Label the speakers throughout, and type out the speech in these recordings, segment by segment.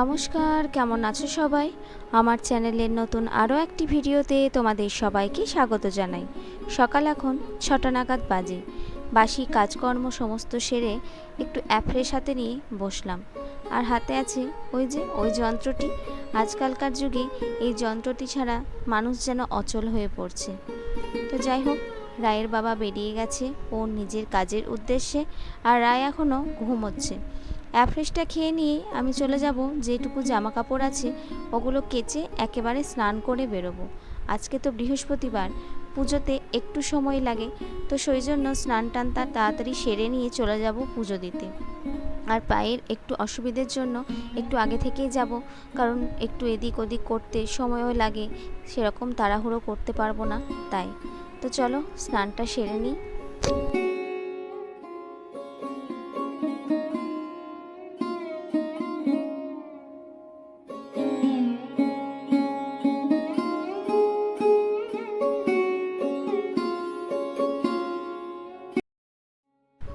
Speaker 1: নমস্কার, কেমন আছো সবাই? আমার চ্যানেলের নতুন আরও একটি ভিডিওতে তোমাদের সবাইকে স্বাগত জানাই। সকাল এখন ছটা নাগাদ বাজে। বাসি কাজকর্ম সমস্ত সেরে একটু অ্যাফ্রেশ হাতে নিয়ে বসলাম। আর হাতে আছে ওই যে, ওই যন্ত্রটি। আজকালকার যুগে এই যন্ত্রটি ছাড়া মানুষ যেন অচল হয়ে পড়ছে। তো যাই হোক, রায়ের বাবা বেরিয়ে গেছে। ওর নিজের কাজের উদ্দেশ্যে আর রায় এখনও ঘুমোচ্ছে। অ্যাফ্রেশটা খেয়ে নিয়ে আমি চলে যাব, যেটুকু জামা কাপড় আছে, ওগুলো কেচে একেবারে স্নান করে বেরোবো। আজকে তো বৃহস্পতিবার, পুজোতে একটু সময় লাগে, তো সেই জন্য স্নান টান তার তাড়াতাড়ি সেরে নিয়ে চলে যাব পুজো দিতে। আর পায়ের একটু অসুবিধের জন্য একটু আগে থেকেই যাব, কারণ একটু এদিক ওদিক করতে সময়ও লাগে, সেরকম তাড়াহুড়ো করতে পারব না, তাই। তো চলো, স্নানটা সেরে নিই।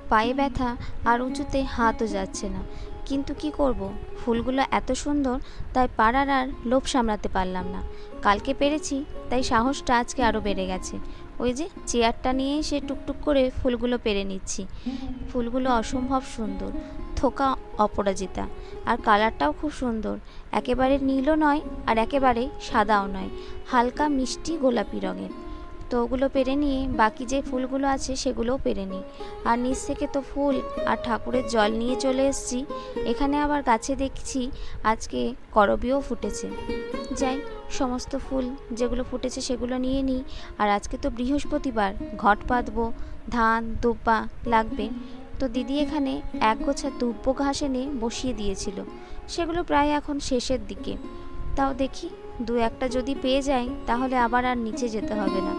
Speaker 1: পায়ে ব্যথা আর উঁচুতে হাতও যাচ্ছে না। কিন্তু কি করব? ফুলগুলো এত সুন্দর, তাই পাড়ার আর লোভ সামলাতে পারলাম না। কালকে পেরেছি, তাই সাহসটা আজকে আরও বেড়ে গেছে। ওই যে চেয়ারটা নিয়ে সে টুকটুক করে ফুলগুলো পেরে নিচ্ছি। ফুলগুলো অসম্ভব সুন্দর, থোকা অপরাজিতা। আর কালারটাও খুব সুন্দর, একেবারে নীলও নয় আর একেবারে সাদাও নয়, হালকা মিষ্টি গোলাপি রঙের। তো ওগুলো পেরে নিয়ে বাকি যে ফুলগুলো আছে সেগুলোও পেরে নিই আর নিচ থেকে তো ফুল আর ঠাকুরের জল নিয়ে চলে এসেছি। এখানে আবার গাছে দেখছি আজকে করবিও ফুটেছে। যাই, সমস্ত ফুল যেগুলো ফুটেছে সেগুলো নিয়ে নিই আর আজকে তো বৃহস্পতিবার, ঘট পাতবো, ধান, দুব্বা লাগবে। তো দিদি এখানে এক গোছা দুব্ব ঘাস এনে বসিয়ে দিয়েছিল। সেগুলো প্রায় এখন শেষের দিকে। তাও দেখি, দু একটা যদি পেয়ে যাই, তাহলে আবার আর নিচে যেতে হবে না।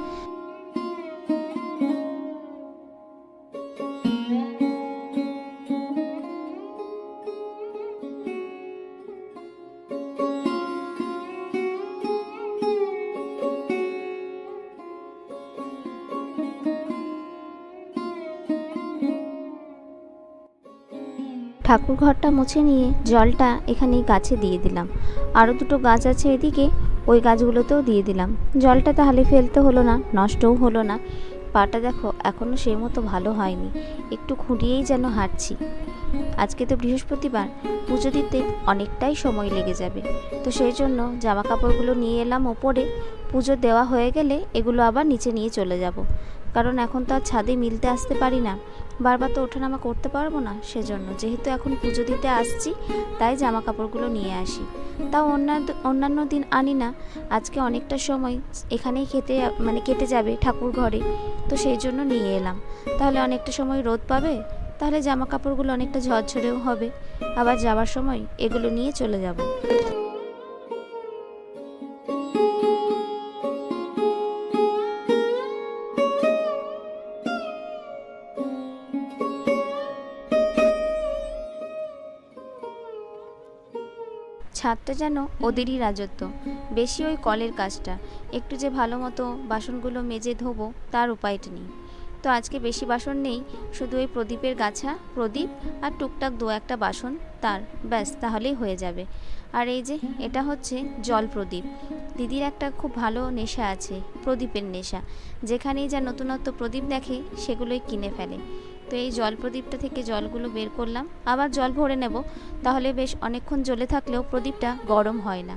Speaker 1: ঠাকুর ঘরটা মুছে নিয়ে জলটা এখানে গাছে দিয়ে দিলাম। আরও দুটো গাছ আছে এদিকে, ওই গাছগুলোতেও দিয়ে দিলাম। জলটা তাহলে ফেলতে হলো না, নষ্টও হলো না। পাটা দেখো এখনও সেই মতো ভালো হয়নি। একটু খুঁড়িয়েই যেন হাঁটছি। আজকে তো বৃহস্পতিবার, পুজো দিতে অনেকটাই সময় লেগে যাবে। তো সেই জন্য জামা কাপড়গুলো নিয়ে এলাম ওপরে, পুজো দেওয়া হয়ে গেলে এগুলো আবার নিচে নিয়ে চলে যাব। কারণ এখন তো আর ছাদে মিলতে আসতে পারি না। বারবার তো ওঠানামা করতে পারব না সেজন্য। যেহেতু এখন পুজো দিতে আসছি, তাই জামা কাপড়গুলো নিয়ে আসি। তাও অন্যান্য অন্যান্য দিন আনি না। আজকে অনেকটা সময় এখানেই খেতে মানে কেটে যাবে ঠাকুর ঘরে। তো সেই জন্য নিয়ে এলাম। তাহলে অনেকটা সময় রোদ পাবে? তাহলে জামা কাপড়গুলো অনেকটা ঝরঝরেও হবে। আবার যাওয়ার সময় এগুলো নিয়ে চলে যাব। ছাদটা যেন ওদেরই রাজত্ব। বেশি ওই কলের কাজটা। একটু যে ভালো মতো বাসনগুলো মেজে ধোবো, তার উপায়টা নেই। তো আজকে বেশি বাসন নেই, শুধু ওই প্রদীপের গাছা, প্রদীপ আর টুকটাক দু একটা বাসন তার, ব্যাস, তাহলেই হয়ে যাবে। আর এই যে, এটা হচ্ছে জল প্রদীপ। দিদির একটা খুব ভালো নেশা আছে, প্রদীপের নেশা। যেখানেই যা নতুনত্ব প্রদীপ দেখে, সেগুলোই কিনে ফেলে। তো এই জল প্রদীপটা থেকে জলগুলো বের করলাম। আবার জল ভরে নেব, তাহলে বেশ অনেকক্ষণ জ্বলে থাকলেও প্রদীপটা গরম হয় না।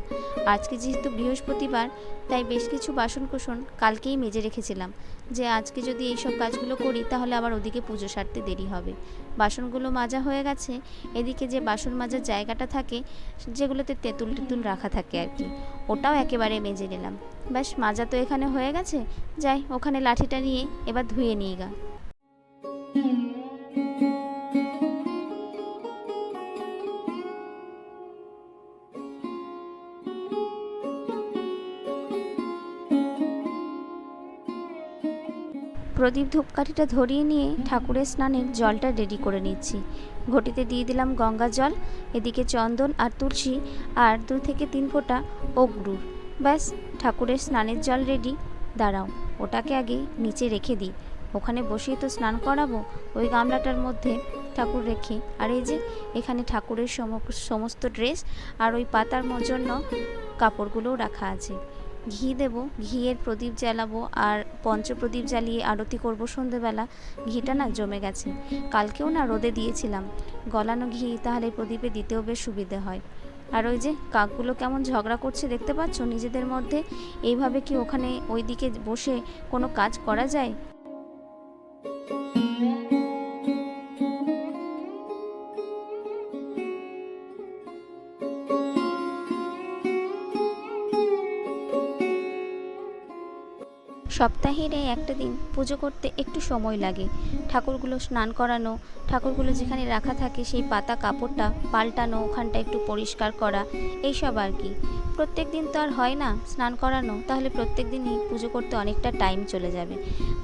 Speaker 1: আজকে যেহেতু বৃহস্পতিবার, তাই বেশ কিছু বাসন কোসন কালকেই মেজে রেখেছিলাম। যে আজকে যদি এইসব কাজগুলো করি, তাহলে আবার ওদিকে পুজো সারতে দেরি হবে। বাসনগুলো মাজা হয়ে গেছে, এদিকে যে বাসন মাজার জায়গাটা থাকে, যেগুলোতে তেঁতুল টেতুল রাখা থাকে আর কি, ওটাও একেবারে মেজে নিলাম। ব্যাস, মাজা তো এখানে হয়ে গেছে, যাই, ওখানে লাঠিটা নিয়ে এবার ধুয়ে নিয়ে গা। প্রদীপ ধূপকাঠিটা ধরিয়ে নিয়ে ঠাকুরের স্নানের জলটা রেডি করে নিচ্ছি। ঘটিতে দিয়ে দিলাম গঙ্গা জল, এদিকে চন্দন আর তুলসী, আর দু থেকে তিন ফোঁটা অগ্রুর ব্যাস, ঠাকুরের স্নানের জল রেডি। দাঁড়াও, ওটাকে আগে নিচে রেখে দিই। ওখানে বসিয়ে তো স্নান করাবো? ওই গামলাটার মধ্যে ঠাকুর রেখে। আর এই যে, এখানে ঠাকুরের সম- সমস্ত ড্রেস আর ওই পাতার জন্য কাপড়গুলোও রাখা আছে। ঘি দেব, ঘিয়ের প্রদীপ জ্বালাবো আর পঞ্চপ্রদীপ জ্বালিয়ে আরতি করব সন্ধেবেলা। ঘিটা না জমে গেছে। কালকেও না রোদে দিয়েছিলাম। গলানো ঘি তাহলে প্রদীপে দিতেও বেশ সুবিধে হয়। আর ওই যে, কাকগুলো কেমন ঝগড়া করছে দেখতে পাচ্ছ? নিজেদের মধ্যে এইভাবে কি ওখানে ওইদিকে বসে কোনো কাজ করা যায়? সপ্তাহের এই একটা দিন পুজো করতে একটু সময় লাগে। ঠাকুরগুলো স্নান করানো, ঠাকুরগুলো যেখানে রাখা থাকে সেই পাতা কাপড়টা পাল্টানো, ওখানটা একটু পরিষ্কার করা, এইসব আর কি। প্রত্যেক দিন তো আর হয় না স্নান করানো, তাহলে প্রত্যেক দিনই পুজো করতে অনেকটা টাইম চলে যাবে।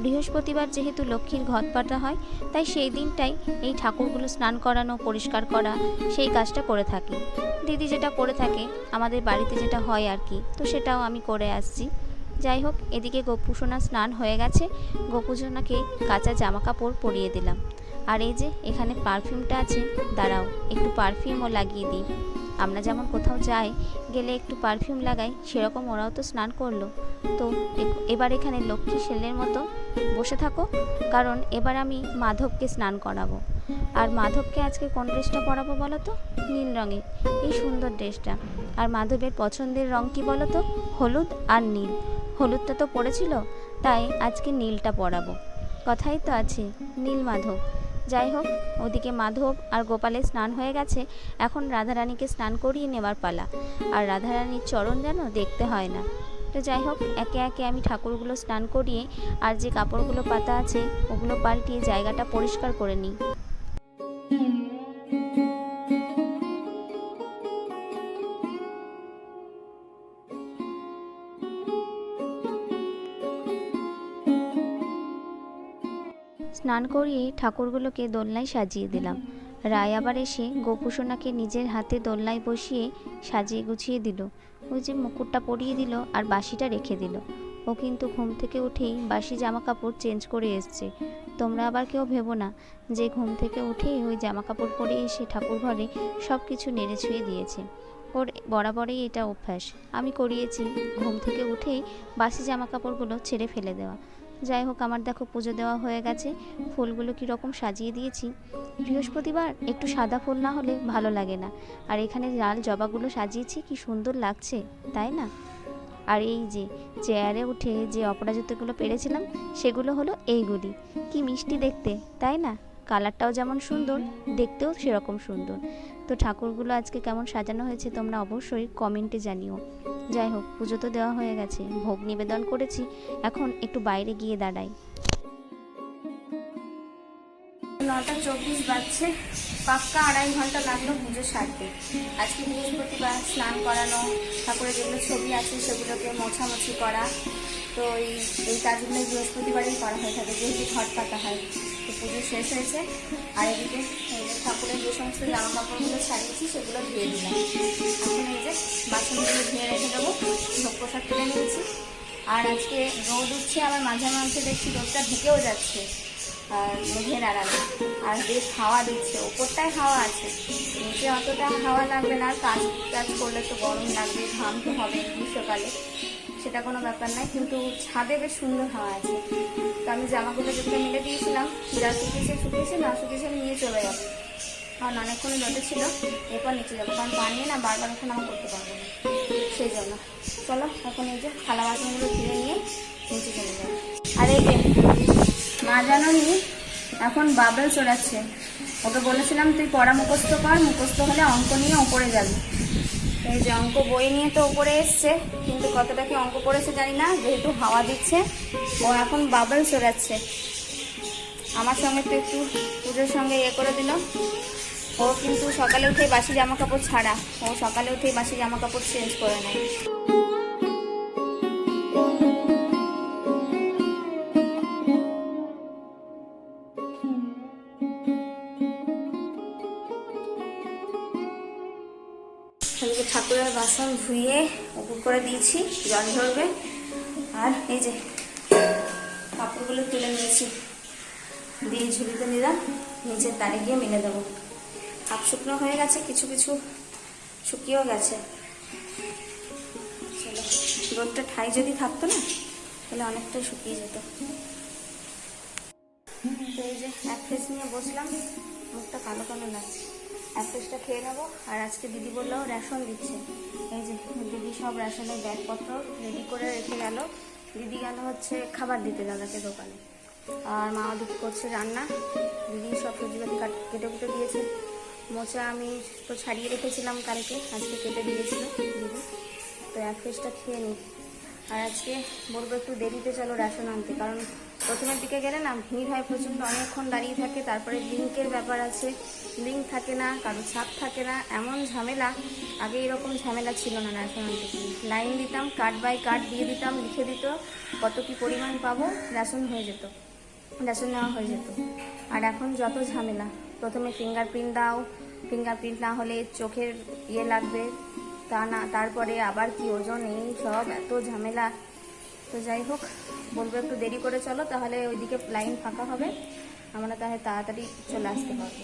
Speaker 1: বৃহস্পতিবার যেহেতু লক্ষ্মীর ঘট পাতা হয়, তাই সেই দিনটাই এই ঠাকুরগুলো স্নান করানো, পরিষ্কার করা, সেই কাজটা করে থাকি। দিদি যেটা করে থাকে, আমাদের বাড়িতে যেটা হয় আর কি, তো সেটাও আমি করে আসছি। যাই হোক, এদিকে গোপুসোনা স্নান হয়ে গেছে। গোপুসোনাকে কাঁচা জামা কাপড় পরিয়ে দিলাম। আর এই যে, এখানে পারফিউমটা আছে। দাঁড়াও, একটু পারফিউমও লাগিয়ে দিই। আমরা যেমন কোথাও যাই, গেলে একটু পারফিউম লাগাই, সেরকম ওরাও তো স্নান করল। তো এবার এখানে লক্ষ্মী সেলের মতো বসে থাকো, কারণ এবার আমি মাধবকে স্নান করাবো। আর মাধবকে আজকে কোন ড্রেসটা পরাবো বলো তো? নীল রঙের। এই সুন্দর ড্রেসটা। আর মাধবের পছন্দের রং কি বলো তো? হলুদ আর নীল। হলুদটা তো পড়েছিল, তাই আজকে নীলটা পরাবো। কথাই তো আছে, নীল মাধব। যাই হোক, ওদিকে মাধব আর গোপালের স্নান হয়ে গেছে, এখন রাধারানীকে স্নান করিয়ে নেওয়ার পালা। আর রাধারানীর চরণ যেন দেখতে হয় না। তো যাই হোক, একে একে আমি ঠাকুরগুলো স্নান করিয়ে আর যে কাপড়গুলো পাতা আছে, ওগুলো পাল্টিয়ে জায়গাটা পরিষ্কার করে নিই। স্নান করিয়ে ঠাকুরগুলোকে দোলনায় সাজিয়ে দিলাম। রায় আবার এসে গোপুসোনাকে নিজের হাতে দোলনায় বসিয়ে সাজিয়ে গুছিয়ে দিল। ওই যে মুকুটটা পরিয়ে দিল আর বাসিটা রেখে দিল। ও কিন্তু ঘুম থেকে উঠেই বাসি জামা কাপড় চেঞ্জ করে এসছে। তোমরা আবার কেউ ভেবো না যে ঘুম থেকে উঠেই ওই জামা কাপড় পরে এসে ঠাকুর ঘরে সব কিছু নেড়ে ছুঁয়ে দিয়েছে। ওর বরাবরই এটা অভ্যাস। আমি করিয়েছি ঘুম থেকে উঠেই বাসি জামা কাপড়গুলো ছেড়ে ফেলে দেওয়া। যাই হোক, আমার দেখো পুজো দেওয়া হয়ে গেছে। ফুলগুলো কীরকম সাজিয়ে দিয়েছি। বৃহস্পতিবার একটু সাদা ফুল না হলে ভালো লাগে না। আর এখানে লাল জবাগুলো সাজিয়েছি, কি সুন্দর লাগছে, তাই না? আর এই যে চেয়ারে উঠে যে অপরাজিতগুলো পেরেছিলাম, সেগুলো হলো এইগুলি। কি মিষ্টি দেখতে, তাই না? কালারটাও যেমন সুন্দর, দেখতেও সেরকম সুন্দর। তো ঠাকুরগুলো আজকে কেমন সাজানো হয়েছে তোমরা অবশ্যই কমেন্টে জানিও। যাই হোক পুজো তো দেওয়া হয়ে গেছে। ভোগ নিবেদন করেছি, এখন একটু বাইরে গিয়ে দাঁড়াই। নটা চব্বিশ বাজছে, পাক্কা আড়াই ঘণ্টা লাগল পুজো সারতে। আজকে বৃহস্পতিবার স্নান করানো, ঠাকুরের যেগুলো ছবি আছে সেগুলোকে মোছামুছি করা। তো এই এই কাজগুলো বৃহস্পতিবারেই করা হয়ে থাকে, যেহেতু ঘট পাতা হয়। তো পুজো শেষ হয়েছে, আর এদিকে এই যে সমস্ত জামা কাপড়গুলো ছাড়িয়েছি, সেগুলো ধুয়ে দিলাম। এখন এই যে বাসনগুলো ধুয়ে রেখে দেবো ভোগ প্রসাদ তুলে নিয়েছি। আর আজকে রোদ উঠছে, আবার মাঝে মাঝে দেখছি রোদটা ঢুকেও যাচ্ছে, আর মেঘের আড়ালে। আর বেশ হাওয়া দিচ্ছে, ওপরটায় হাওয়া আছে। নিচে অতটা হাওয়া লাগবে না, কাজ কাজ করলে তো গরম লাগবে, ঘাম তো হবে গ্রীষ্মকালে। সেটা কোনো ব্যাপার নয়, কিন্তু ছাদে বেশ সুন্দর হাওয়া আছে। তো আমি জামাগুলো যেগুলো মিলে দিয়েছিলাম যা শুকিয়েছে শুকিয়েছে, না শুকিয়েছে নিয়ে চলে যাব। কারণ অনেকক্ষণ রোদে ছিল, এরপর নিচে যাব। কারণ বানিয়ে না বারবার এখন আমি করতে পারব না। সেই জন্য। চলো, এখন এই যে থালা বাসনগুলো ধুয়ে নিয়ে নিচে চলে যাব। আর এই যে মা জানোনি এখন বাবল চড়াচ্ছে। ওকে বলেছিলাম, তুই পড়া মুখস্থ কর, মুখস্থ হলে অঙ্ক নিয়ে ওপরে যাবি। এই যে অঙ্ক বই নিয়ে তো ওপরে এসছে, কিন্তু কতটা কি অঙ্ক পড়েছে জানি না, যেহেতু হাওয়া দিচ্ছে, ও এখন বাবল চড়াচ্ছে। আমার সঙ্গে তো একটু পুজোর সঙ্গে ইয়ে করে দিল। ও কিন্তু সকালে উঠে বাসি জামা কাপড় ছাড়া। ও সকালে উঠে বাসি জামা কাপড় চেঞ্জ করে নেয়। ঠাকুরের বাসন ধুয়ে উপর করে দিয়েছি, জল ঝরবে। আর এই যে কাপড়গুলো তুলে নিয়েছি।
Speaker 2: দিয়ে ঝুলিতে নিলাম, নিচের তারে গিয়ে মিলে দেবো। হাফ শুকনো হয়ে গেছে, কিছু কিছু শুকিয়েও গেছে। রোদটা ঠাই যদি থাকতো না, তাহলে অনেকটাই শুকিয়ে যেত। এই যে এক ফেস নিয়ে বসলাম, মুখটা কালো কালো লাগছে। এক ফেসটা খেয়ে নেব, আর আজকে দিদি বলল রেশন দিচ্ছে। এই যে দিদি সব রেশনের ব্যাগপত্র রেডি করে রেখে গেল। দিদি গেল হচ্ছে খাবার দিতে দাদাকে দোকানে। আর মা ওদিকে করছে রান্না। দিদি সব সবজিপাতি কাট- কেটে কুটে দিয়েছে। মোচা আমি তো ছাড়িয়ে রেখেছিলাম কালকে, আজকে কেটে দিয়েছিল। দিদি তো এক ফেসটা খেয়ে নিই। আর আজকে বলব একটু দেরিতে চলো রেশন আনতে, কারণ প্রথমের দিকে গেলে না ভিড় হয় প্রচণ্ড, অনেকক্ষণ দাঁড়িয়ে থাকে, তারপরে লিঙ্কের ব্যাপার আছে। লিঙ্ক থাকে না, কারও ছাপ থাকে না, এমন ঝামেলা, আগে এরকম ঝামেলা ছিল না রেশন আনতে। লাইন দিতাম, কার্ড বাই কার্ড দিয়ে দিতাম, লিখে দিত, কত কি পরিমাণ পাবো, রেশন হয়ে যেত, রেশন নেওয়া হয়ে যেত। আর এখন যত ঝামেলা প্রথমে ফিঙ্গারপ্রিন্ট দাও। ফিঙ্গারপ্রিন্ট না হলে চোখের ইয়ে লাগবে। তা না, তারপরে আবার কি ওজন এই সব এত ঝামেলা। তো যাই হোক, বলব একটু দেরি করে চলো, তাহলে ওইদিকে লাইন ফাঁকা হবে। আমরা তাহলে তাড়াতাড়ি চলে আসতে পারব।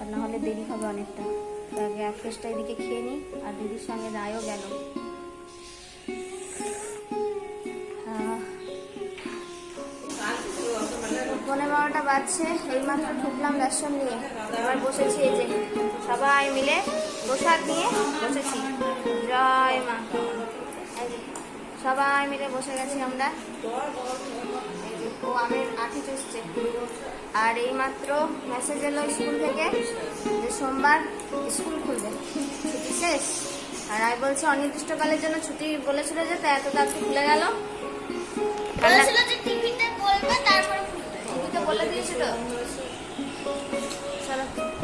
Speaker 2: আর না হলে দেরি হবে অনেকটা। আগে এক পেস্টটা এদিকে খেয়ে নিই, আর দিদির সঙ্গে রায়ও গেল। পনেরো বারোটা বাজছে, এইমাত্র ঢুকলাম রেশন নিয়ে। এবার বসেছি এই যে, সবাই মিলে প্রসাদ নিয়ে বসেছি। জয় মা। সবাই মিলে বসে গেছি আমরা। এই ও আমের আঠি চুষছে। আর এইমাত্র মেসেজ এলো স্কুল থেকে যে সোমবার স্কুল খুলবে। ছুটি শেষ? আর আই বলছে, অনির্দিষ্টকালের জন্য ছুটি বলেছিল যে তা এত তাড়াতাড়ি খুলে গেল।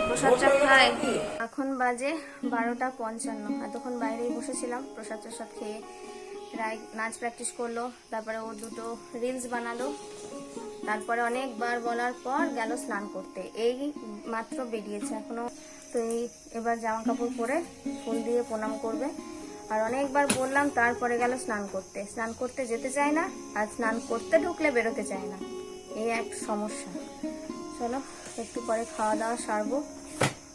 Speaker 2: প্রসাদটা খাই। এখন বাজে বারোটা পঞ্চান্ন। এতক্ষণ বাইরেই বসেছিলাম, প্রসাদ প্রসাদ খেয়ে রায় নাচ প্র্যাকটিস করল, তারপরে ও দুটো রিলস বানালো। তারপরে অনেকবার বলার পর গেল স্নান করতে। এই মাত্র বেরিয়েছে এখনও। তো এই এবার জামা কাপড় পরে ফুল দিয়ে প্রণাম করবে। আর অনেকবার বললাম, তারপরে গেল স্নান করতে। স্নান করতে যেতে চায় না, আর স্নান করতে ঢুকলে বেরোতে চায় না। এই এক সমস্যা। চলো, একটু পরে খাওয়া দাওয়া সারবো।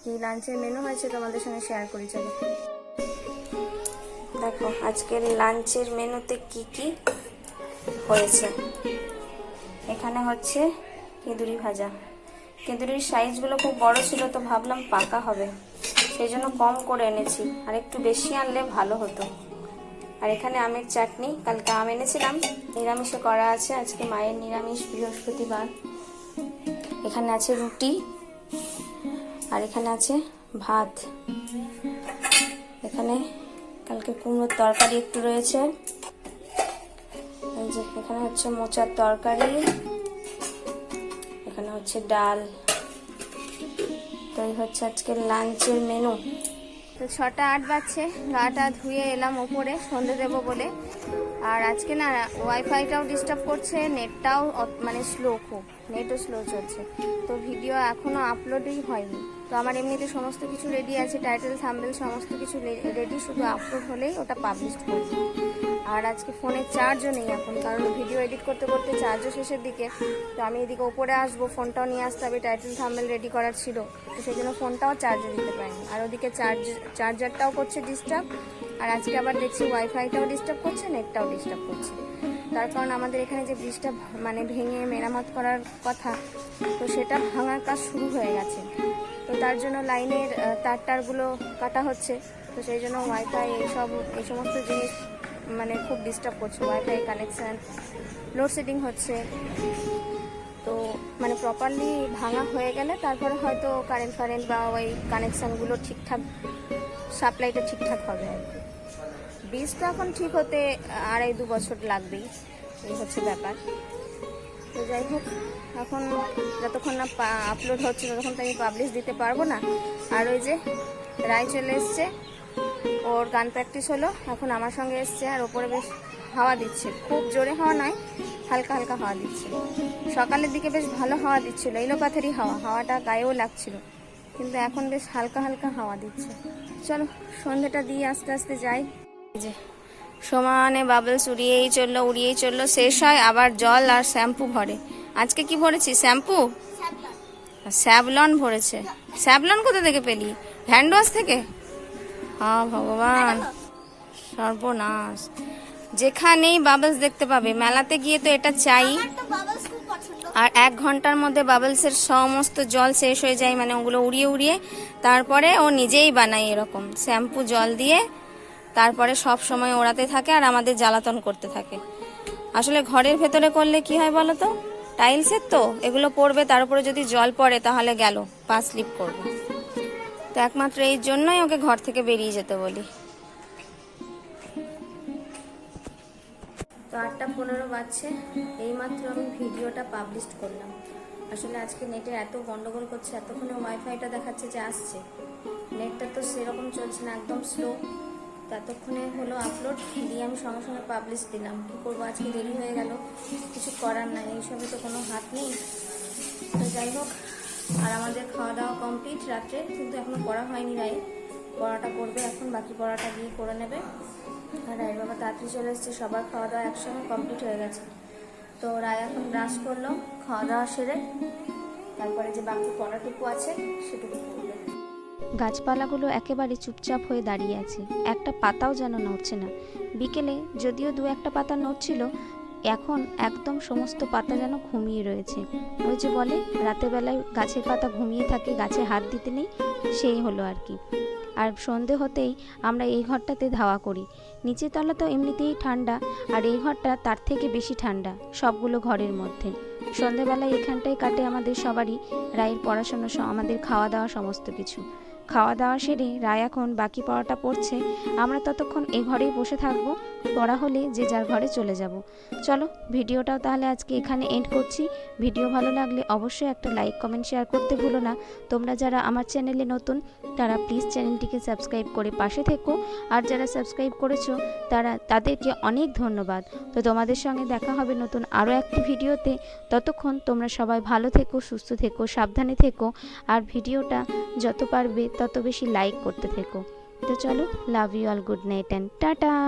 Speaker 2: কি লাঞ্চের মেনু হয়েছে তোমাদের সঙ্গে শেয়ার করি, চলো। দেখো, আজকের লাঞ্চের মেনুতে কি কি হয়েছে। এখানে হচ্ছে কেঁদুরি ভাজা। কেঁদুরির সাইজগুলো খুব বড় ছিল, তো ভাবলাম পাকা হবে। সেই জন্য কম করে এনেছি, আর একটু বেশি আনলে ভালো হতো। আর এখানে আমের চাটনি, কালকে আম এনেছিলাম, নিরামিষে করা আছে, আজকে মায়ের নিরামিষ বৃহস্পতিবার। এখানে আছে রুটি, আর এখানে আছে ভাত। এখানে কালকে কুমড়োর তরকারি একটু রয়েছে। এই যে, এখানে হচ্ছে মোচার তরকারি, এখানে হচ্ছে ডাল। তো এই হচ্ছে আজকের লাঞ্চের মেনু। তো ছটা আট বাজছে, গাটা ধুয়ে এলাম ওপরে, সন্ধে দেব বলে। আর আজকে না ওয়াইফাইটাও ডিস্টার্ব করছে নেটটাও মানে স্লো খুব নেটও স্লো চলছে। তো ভিডিও এখনও আপলোডই হয়নি। তো আমার এমনিতে সমস্ত কিছু রেডি আছে টাইটেল থাম্বেল সমস্ত কিছু রেডি শুধু আপলোড হলেই ওটা পাবলিশ করব। আর আজকে ফোনে চার্জও নেই এখন, কারণ ভিডিও এডিট করতে করতে চার্জও শেষের দিকে। তো আমি এদিকে ওপরে আসব, ফোনটাও নিয়ে আসতে হবে, টাইটেল থাম্বেল রেডি করার ছিল। তো সেই জন্য ফোনটাও চার্জে দিতে পারিনি। আর ওদিকে চার্জ চার্জারটাও করছে ডিস্টার্ব আর আজকে আবার দেখছি ওয়াইফাইটাও ডিস্টার্ব করছে নেটটাও ডিস্টার্ব করছে। তার কারণ আমাদের এখানে যে ব্রিজটা মানে ভেঙে মেরামত করার কথা, তো সেটা ভাঙার কাজ শুরু হয়ে গেছে। তো তার জন্য লাইনের তার টারগুলো কাটা হচ্ছে। তো সেই জন্য ওয়াইফাই এইসব, এই সমস্ত জিনিস মানে খুব ডিস্টার্ব করছে ওয়াইফাই কানেকশান লোডশেডিং হচ্ছে। তো মানে প্রপারলি ভাঙা হয়ে গেলে তারপরে হয়তো কারেন্ট ফারেন্ট বা ওই কানেকশানগুলো ঠিকঠাক সাপ্লাইটা ঠিকঠাক হবে আর কি। এখন ঠিক হতে আড়াই দু বছর লাগবেই, এই হচ্ছে ব্যাপার। তো যাই হোক, এখন যতক্ষণ না আপলোড হচ্ছে ততক্ষণ তো আমি পাবলিশ দিতে পারব না। আর ওই যে রায় চলে এসছে ওর গান প্র্যাকটিস হলো এখন আমার সঙ্গে এসছে আর ওপরে বেশ হাওয়া দিচ্ছে। খুব জোরে হাওয়া নয় হালকা হালকা হাওয়া দিচ্ছে। সকালের দিকে বেশ ভালো হাওয়া দিচ্ছিল এলোপাথারি হাওয়া হাওয়াটা গায়েও লাগছিল। কিন্তু এখন বেশ হালকা হালকা হাওয়া দিচ্ছে। চলো সন্ধ্যাটা দিয়ে আস্তে আস্তে যাই। যে সমানে বাবলস উড়িয়েই চলল উড়িয়েই চলল শেষ হয় আবার জল আর শ্যাম্পু ভরে।
Speaker 1: আজকে কি ভরেছি শ্যাম্পু?
Speaker 2: স্যাবলন
Speaker 1: স্যাভলন ভরেছে। স্যাভলন কোথা থেকে পেলি? হ্যান্ড ওয়াশ থেকে? হ্যাঁ ভগবান। সর্বনাশ। যেখানেই বাবলস দেখতে পাবে মেলাতে গিয়ে তো এটা চাই। আর এক ঘণ্টার মধ্যে বাবলসের সমস্ত জল শেষ হয়ে যায় মানে ওগুলো উড়িয়ে উড়িয়ে। তারপরে ও নিজেই বানায় এরকম। শ্যাম্পু জল দিয়ে তারপরে সব সময় ওড়াতে থাকে আর আমাদের জ্বালাতন করতে থাকে। আসলে ঘরের ভেতরে করলে কি হয় বলো তো টাইলসের তো এগুলো পড়বে তার উপরে যদি জল পড়ে তাহলে গেল পা স্লিপ করবে। তো একমাত্র এই জন্যই ওকে ঘর থেকে বেরিয়ে যেতে বলি। তো আটটা পনেরো বাজছে, এইমাত্র আমি ভিডিওটা পাবলিশ করলাম। আসলে আজকে নেটে এত গন্ডগোল করছে, এতক্ষণে ওয়াইফাইটা দেখাচ্ছে যে আসছে। নেটটা তো সেরকম চলছে না, একদম স্লো ততক্ষণে হলো আপলোড দিয়ে আমি সঙ্গে সঙ্গে পাবলিশ দিলাম। কী করব, আজকে দেরি হয়ে গেল, কিছু করার নাই, এইসবে তো কোনো হাত নেই। তো যাই হোক আর আমাদের খাওয়া দাওয়া কমপ্লিট রাত্রে, কিন্তু এখনও পড়া হয়নি রায়ে। পড়াটা করবে এখন, বাকি পড়াটা গিয়ে করে নেবে। আর রায়ের বাবা তাড়াতাড়ি চলে এসেছে, সবার খাওয়া দাওয়া একসঙ্গে কমপ্লিট হয়ে গেছে। তো রায় এখন ব্রাশ করল, খাওয়া দাওয়া সেরে, তারপরে যে বাকি পড়াটুকু আছে, সেটুকু করবে। গাছপালাগুলো একেবারে চুপচাপ হয়ে দাঁড়িয়ে আছে। একটা পাতাও যেন নড়ছে না। বিকেলে যদিও দু একটা পাতা নড়ছিল এখন একদম সমস্ত পাতা যেন ঘুমিয়ে রয়েছে। ওই যে বলে রাতের বেলায় গাছের পাতা ঘুমিয়ে থাকে, গাছে হাত দিতে নেই, সেই হলো আর কি। আর সন্ধে হতেই আমরা এই ঘরটাতে ধাওয়া করি। নিচের তলা তো এমনিতেই ঠান্ডা, আর এই ঘরটা তার থেকে বেশি ঠান্ডা, সবগুলো ঘরের মধ্যে। সন্ধেবেলায় এখানটায় কাটে আমাদের সবারই রায়ের পড়াশোনা আমাদের খাওয়া দাওয়া সমস্ত কিছু। খাওয়া দাওয়া সেরে রায় এখন বাকি পড়াটা পড়ছে, আমরা ততক্ষণ এ ঘরেই বসে থাকব পড়া হলে যে যার ঘরে চলে যাব। চলো, ভিডিওটাও তাহলে আজকে এখানে এন্ড করছি। ভিডিও ভালো লাগলে অবশ্যই একটা লাইক কমেন্ট শেয়ার করতে ভুলো না। তোমরা যারা আমার চ্যানেলে নতুন, তারা প্লিজ চ্যানেলটিকে সাবস্ক্রাইব করে পাশে থেকো। আর যারা সাবস্ক্রাইব করেছ, তারা, তাদেরকে অনেক ধন্যবাদ। তো তোমাদের সঙ্গে দেখা হবে নতুন আরও একটি ভিডিওতে। ততক্ষণ তোমরা সবাই ভালো থেকো, সুস্থ থেকো, সাবধানে থেকো। আর ভিডিওটা যত পারবে, তত বেশি লাইক করতে থেকো। તો ચાલો love you all good night and tata